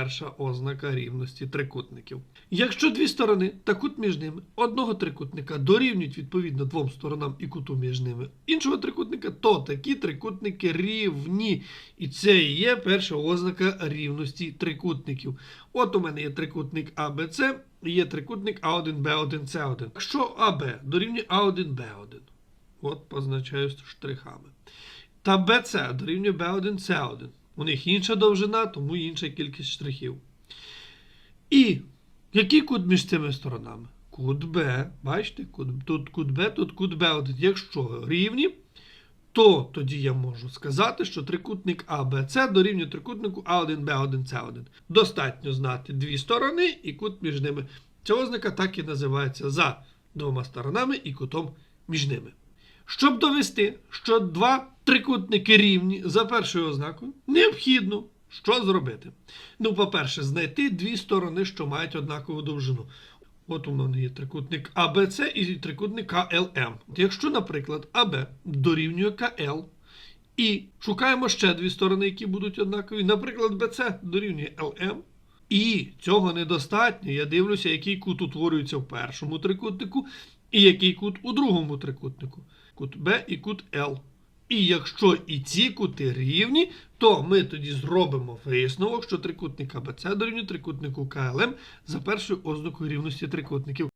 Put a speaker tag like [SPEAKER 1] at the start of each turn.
[SPEAKER 1] перша ознака рівності трикутників. Якщо дві сторони та кут між ними одного трикутника дорівнюють відповідно двом сторонам і куту між ними іншого трикутника, то такі трикутники рівні. І це і є перша ознака рівності трикутників. От у мене є трикутник АБЦ і є трикутник А1, Б1, С1. Якщо АБ дорівнює А1, Б1, от позначаю штрихами. Та BC дорівнює B1, C1. У них інша довжина, тому інша кількість штрихів. І який кут між цими сторонами? Кут B. Бачите, тут кут B, тут кут B1. Якщо рівні, то тоді я можу сказати, що трикутник ABC дорівнює трикутнику А1, Б1, С1. Достатньо знати дві сторони і кут між ними. Ця ознака так і називається за двома сторонами і кутом між ними. Щоб довести, що два трикутники рівні за першою ознакою, необхідно що зробити? Ну, по-перше, знайти дві сторони, що мають однакову довжину. От у мене є трикутник АБЦ і трикутник КЛМ. Якщо, наприклад, АБ дорівнює КЛ, і шукаємо ще дві сторони, які будуть однакові, наприклад, БЦ дорівнює ЛМ, і цього недостатньо. Я дивлюся, який кут утворюється в першому трикутнику, і який кут у другому трикутнику. Кут Б і кут Л. І якщо і ці кути рівні, то ми тоді зробимо висновок, що трикутник АБЦ дорівнює трикутнику КЛМ за першою ознакою рівності трикутників.